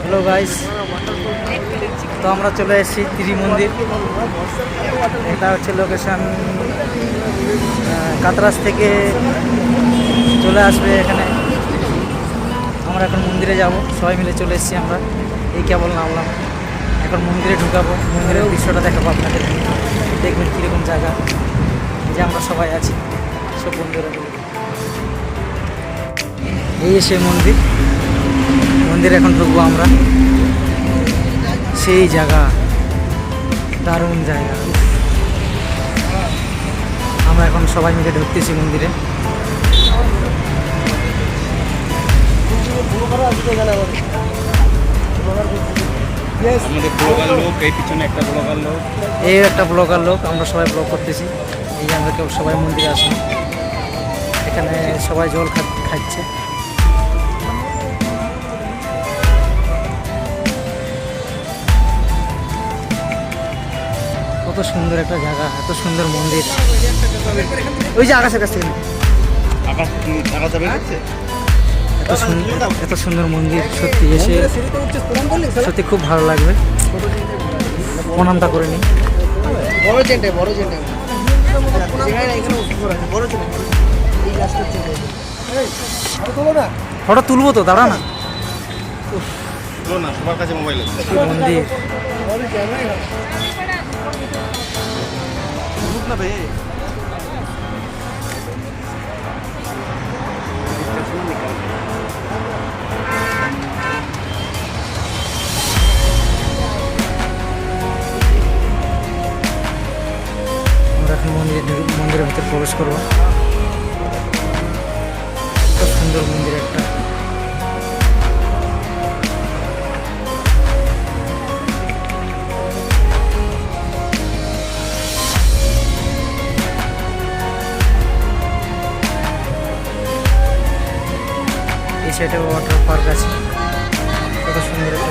Hello guys তো আমরা চলে এসেছি ত্রি মন্দির এটা হচ্ছে লোকেশন কাতরাস থেকে চলে আসবে এখানে। আমরা এখন মন্দিরে যাব। সবাই মিলে চলে এসেছি আমরা। এই কেবল নামলাম এখন মন্দিরে ঢুকাবো। মন্দিরের দৃশ্যটা দেখাবো আপনাদের। দেখবেন কীরকম জায়গা। যে আমরা সবাই আছি। সব বন্ধুরা। এই সে মন্দির। মন্দিরে এখন ঢুকবো আমরা। সেই জায়গা। দারুণ জায়গা। আমরা এখন সবাই মিলে ঢুকতেছি মন্দিরে। এই একটা ব্লগার লোক। এই একটা ব্লগার লোক আমরা সবাই ব্লগ করতেছি। এই আমরা কেউ সবাই মন্দিরে আসুন এখানে সবাই জল খাচ্ছে। কত সুন্দর একটা জায়গা এত সুন্দর মন্দির। ওই যে আকাশের কাছ থেকে। এত সুন্দর এত সুন্দর মন্দির সত্যি এসে সত্যি খুব ভালো লাগবে। প্রণামটা করে নিই বড় বড় ফটো তুলবো তো দাঁড়া না। না সবার কাছে মোবাইল আছে। মন্দির। বড় ক্যামেরাই না ভাই আমরা এখন মন্দিরে ঢুকে- মন্দিরের ভিতরে প্রবেশ করব। কত সুন্দর মন্দির একটা। এই সাইডে ওয়াটার পার্ক আছে। কত সুন্দর একটা।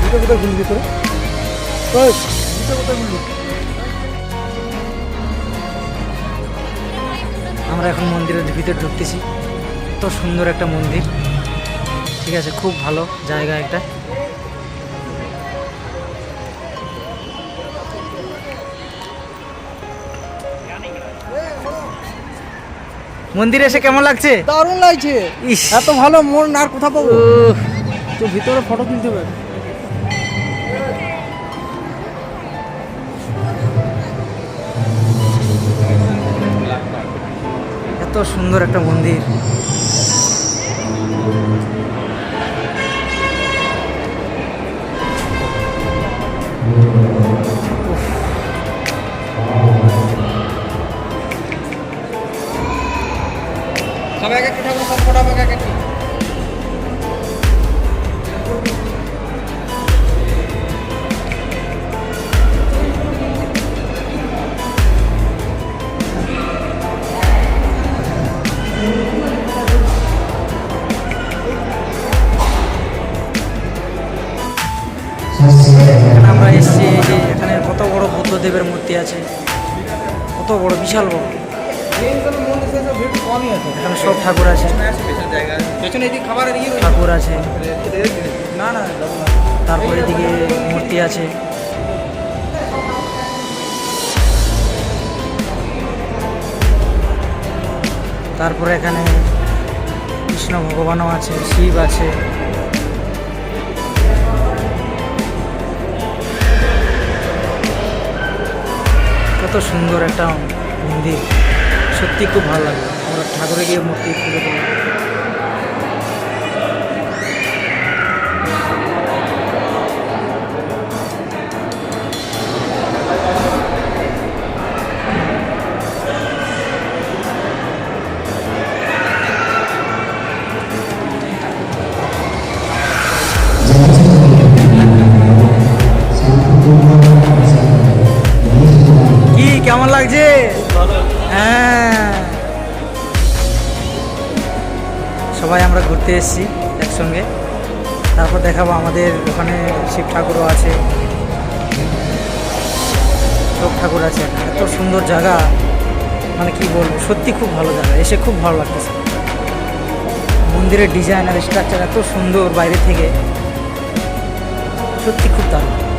দুটো কোথায় ঘুরবি দুটো কোথায় ঘুরবি আমরা এখন মন্দিরের ভিতরে ঢুকতেছি। কত সুন্দর একটা মন্দির। ঠিক আছে খুব ভালো জায়গা একটা। মন্দিরে এসে কেমন লাগছে? দারুণ লাগছে। এত ভালো মন আর কোথা পাবো? তো ভিতরে ফটো তুলতে হবে। এত সুন্দর একটা মন্দির। আমরা এসেছি এই যে এখানে কত বড় বুদ্ধদেবের মূর্তি আছে। কত বড়, বিশাল বড়। এখানে সব ঠাকুর আছে। ঠাকুর আছে। তারপরে এদিকে মূর্তি আছে। তারপরে এখানে কৃষ্ণ ভগবানও আছে, শিব আছে। কত সুন্দর একটা মন্দির। সত্যি খুব ভালো লাগে আমরা ঠাকুরে গিয়ে মূর্তি পুজো করি কেমন লাগছে? হ্যাঁ। সবাই আমরা ঘুরতে এসেছি একসঙ্গে। তারপর দেখাবো আমাদের ওখানে শিব ঠাকুরও আছে। সব ঠাকুর আছে এত সুন্দর জায়গা। মানে কি বলব সত্যি খুব ভালো জায়গা। এসে খুব ভালো লাগতেছে। মন্দিরের ডিজাইন আর স্ট্রাকচার এত সুন্দর বাইরে থেকে। সত্যি খুব দারুণ।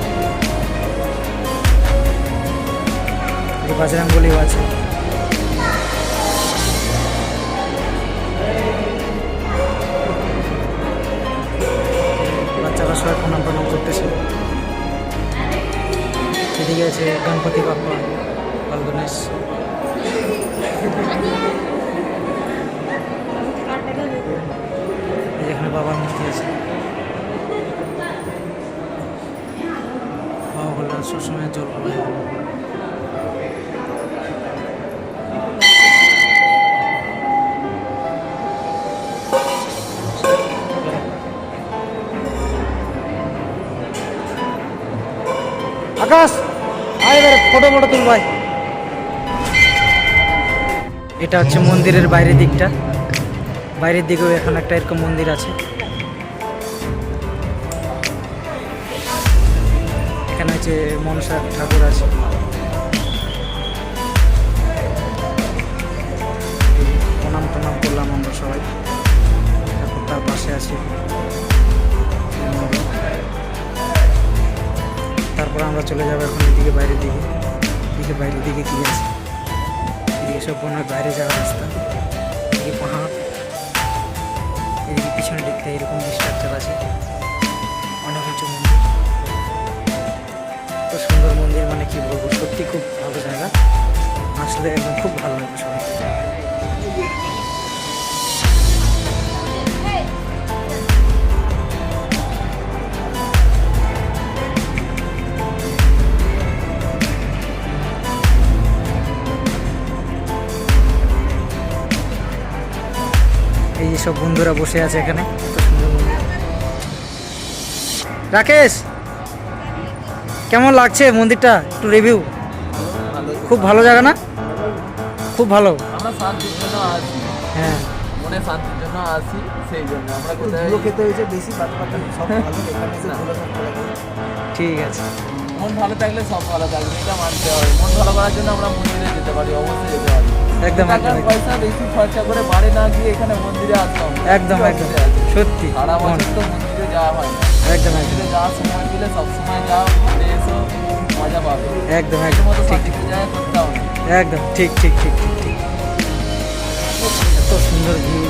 বাজরাঙ্গলিও আছে বাচ্চারা সবাই প্রণাম প্রণাম করতেছে। এদিকে আছে গণপতি বাপ্পা বাল গণেশ। এই যেখানে বাবার মূর্তি আছে। বাবা বললেন সবসময় জল আকাশ আয় ফটো ফটো তুল ভাই। এটা হচ্ছে মন্দিরের বাইরের দিকটা। বাইরের দিকেও এখন একটা এরকম মন্দির আছে। এখানে হচ্ছে মনসা ঠাকুর আছে। চলে যাব এখন এদিকে বাইরের দিকে। এদিকে বাইরের দিকে কি আছে? এদিকে সব মনে বাইরে যাওয়ার রাস্তা। এদিকে পাহাড়। এদিকে পিছনের দিকটা এরকম স্ট্রাকচার আছে। অনেক উঁচু মন্দির। তো সুন্দর মন্দির মানে কি বলব? সত্যি খুব ভালো জায়গা। আসলে একদম খুব ভালো লাগে সবাই এই যে সব বন্ধুরা বসে আছে এখানে রাকেশ কেমন লাগছে মন্দিরটা? একটু রিভিউ খুব ভালো জায়গা না? খুব ভালো। আমরা শান্তির জন্য আসি হ্যাঁ। মনে শান্তির জন্য আসি সেই জন্য। আমরা কোথায় খেতে হয়েছে বেশি বাদ বাদ সব ভালো এখানে এসে ধুলো সব ফেলে দেবো। ঠিক আছে। মন ভালো থাকলে সব ভালো থাকবে এটা মানতে হবে। মন ভালো করার জন্য আমরা মন্দিরে যেতে পারি অবশ্যই যেতে পারি। একদম একদম। পয়সা বেশি খরচা করে বাড়ি না গিয়ে এখানে মন্দিরে আসতাম একদম একদম। সত্যি সারা। বছর তো মন্দিরে যাওয়া হয় একদম একদম মন্দিরে যাওয়ার সময় দিলে সব সময় যাও ঘুরে এসো মজা পাবে। একদম একদম। ঠিক ঠিক একদম। ঠিক ঠিক ঠিক ঠিক ঠিক। এত সুন্দর ভিউ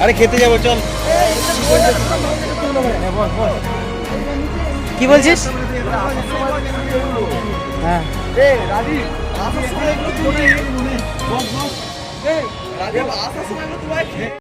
আরে খেতে যাব চল। কি বলছিস? হ্যাঁ। রাজীব,